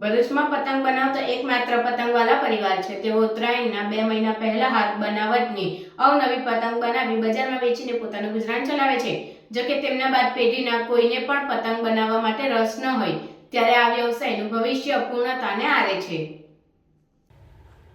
ભરૂચમાં પતંગ બનાવતો એકમાત્ર પતંગવાલા પરિવાર છે. તેઓ ઉત્તરાયણના બે મહિના પહેલા હાથ બનાવટની અવનવી પતંગ બનાવી બજારમાં વેચીને પોતાનું ગુજરાન ચલાવે છે. જો કે તેમના બાદ પેઢીના કોઈને પણ પતંગ બનાવવા માટે રસ ન હોય, ત્યારે આ વ્યવસાયનું ભવિષ્ય પૂર્ણતાને આરે છે.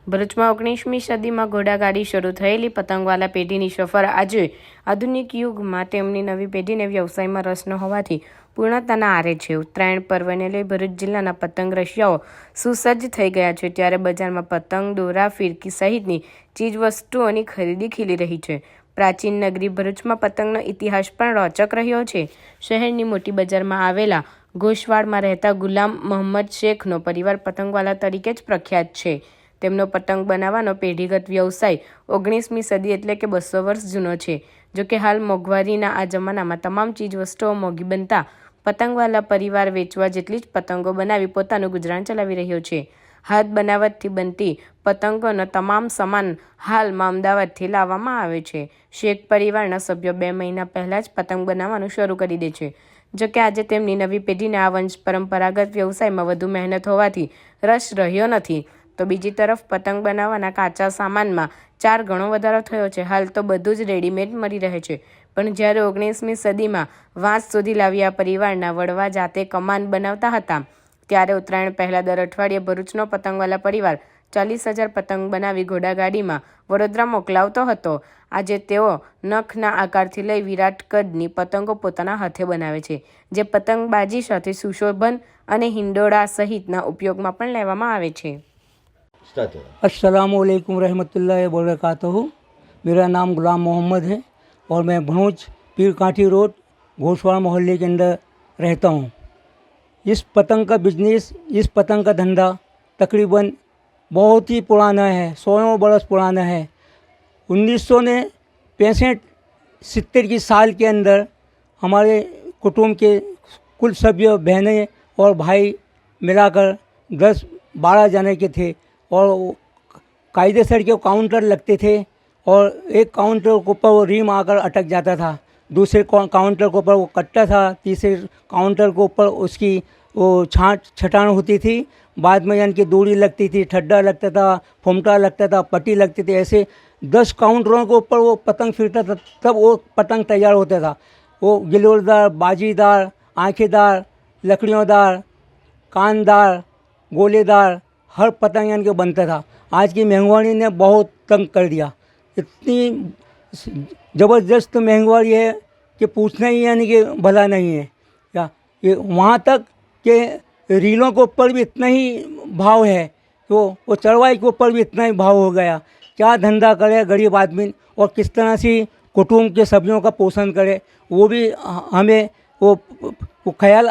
ભરૂચમાં ઓગણીસમી સદીમાં ઘોડાગાડી શરૂ થયેલી પતંગવાલા પેઢીની સફર આજે આધુનિક યુગમાં તેમની નવી પેઢીને વ્યવસાયમાં રસ ન હોવાથી પૂર્ણતાના આરે છે. ઉત્તરાયણ પર્વને લઈ ભરૂચ જિલ્લાના પતંગ રશિયાઓ સુસજ્જ થઈ ગયા છે ત્યારે બજારમાં પતંગ, દોરા, ફિરકી સહિતની ચીજવસ્તુઓની ખરીદી ખીલી રહી છે. પ્રાચીન નગરી ભરૂચમાં પતંગનો ઇતિહાસ પણ રોચક રહ્યો છે. શહેરની મોટી બજારમાં આવેલા ઘોષવાડમાં રહેતા ગુલામ મોહમ્મદ શેખનો પરિવાર પતંગવાલા તરીકે જ પ્રખ્યાત છે. તેમનો પતંગ બનાવવાનો પેઢીગત વ્યવસાય ઓગણીસમી સદી એટલે કે બસો વર્ષ જૂનો છે. જોકે હાલ મોંઘવારીના આ જમાનામાં તમામ ચીજવસ્તુઓ મોંઘી બનતા પતંગવાલા પરિવાર વેચવા જેટલી જ પતંગો બનાવી પોતાનું ગુજરાન ચલાવી રહ્યો છે. હાથ બનાવટથી બનતી પતંગોનો તમામ સામાન હાલમાં અમદાવાદથી લાવવામાં આવે છે. શેખ પરિવારના સભ્યો બે મહિના પહેલાં જ પતંગ બનાવવાનું શરૂ કરી દે છે. જોકે આજે તેમની નવી પેઢીને આ વંશ પરંપરાગત વ્યવસાયમાં વધુ મહેનત હોવાથી રસ રહ્યો નથી. તો બીજી તરફ પતંગ બનાવવાના કાચા સામાનમાં ચાર ગણો વધારો થયો છે. હાલ તો બધું જ રેડીમેડ મળી રહે છે. પણ જ્યારે ઓગણીસમી સદીમાં વાંસ શોધી લાવ્યા પરિવારના વડવા જાતે કમાન બનાવતા હતા ત્યારે ઉત્તરાયણ પહેલાં દર અઠવાડિયે ભરૂચનો પતંગવાલા પરિવાર ચાલીસ હજાર પતંગ બનાવી ઘોડાગાડીમાં વડોદરા મોકલાવતો હતો. આજે તેઓ નખના આકારથી લઈ વિરાટ કદની પતંગો પોતાના હાથે બનાવે છે જે પતંગબાજી સાથે સુશોભન અને હિંડોળા સહિતના ઉપયોગમાં પણ લેવામાં આવે છે. અસલામ વાલેકુમ રહેમતુલ્લા બરકાત મેરા નામ ગુલામ મોહમ્મદ હૈ. और मैं भनोज पीर काठी रोड, घोषवाड़ा मोहल्ले के अंदर रहता हूँ। इस पतंग का बिज़नेस इस पतंग का धंधा तकरीबन बहुत ही पुराना है, सौ बरस पुराना है। उन्नीस सौ ने पैंसठ सितर की साल के अंदर हमारे कुटुंब के कुल सभ्य बहनें और भाई मिलाकर दस बारह जने के थे और कायदे सर के काउंटर लगते थे। और एक काउंटर के ऊपर वो रीम आकर अटक जाता था। दूसरे काउंटर के ऊपर वो कट्टा था। तीसरे काउंटर के ऊपर उसकी वो छाट, छटान होती थी। बाद में यानी कि दूरी लगती थी, ठड्डा लगता था, फुमटा लगता था, पट्टी लगती थी। ऐसे दस काउंटरों के ऊपर वो पतंग फिरता था, तब वो पतंग तैयार होता था। वो गिलोरदार बाजीदार, आँखेदार, लकड़ियोंदार, कानदार, गोलेदार, हर पतंग यानी कि बनता था। आज की महँगाई ने बहुत तंग कर दिया। इतनी ज़बरदस्त महँगाई है कि पूछना ही यानी कि भला नहीं है। क्या ये वहाँ तक के रीलों के ऊपर भी इतना ही भाव है तो वो चढ़वाई के ऊपर भी इतना ही भाव हो गया। क्या धंधा करे गरीब आदमी और किस तरह से कुटुंब के सब्जियों का पोषण करे वो भी हमें वो, वो ख्याल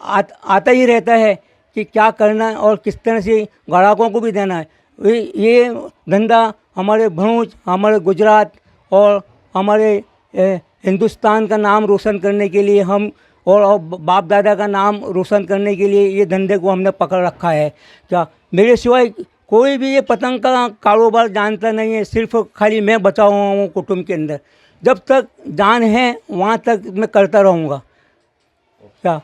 आ, आता ही रहता है कि क्या करना है और किस तरह से ग्राहकों को भी देना है। ये ये धंधा हमारे भरूच हमारे गुजरात और हमारे हिंदुस्तान का नाम रोशन करने के लिए हम और, बाप दादा का नाम रोशन करने के लिए ये धंधे को हमने पकड़ रखा है। क्या मेरे सिवाय कोई भी ये पतंग का कारोबार जानता नहीं है सिर्फ़ खाली मैं बचा हुआ हूँ कुटुंब के अंदर। जब तक जान है वहाँ तक मैं करता रहूँगा। क्या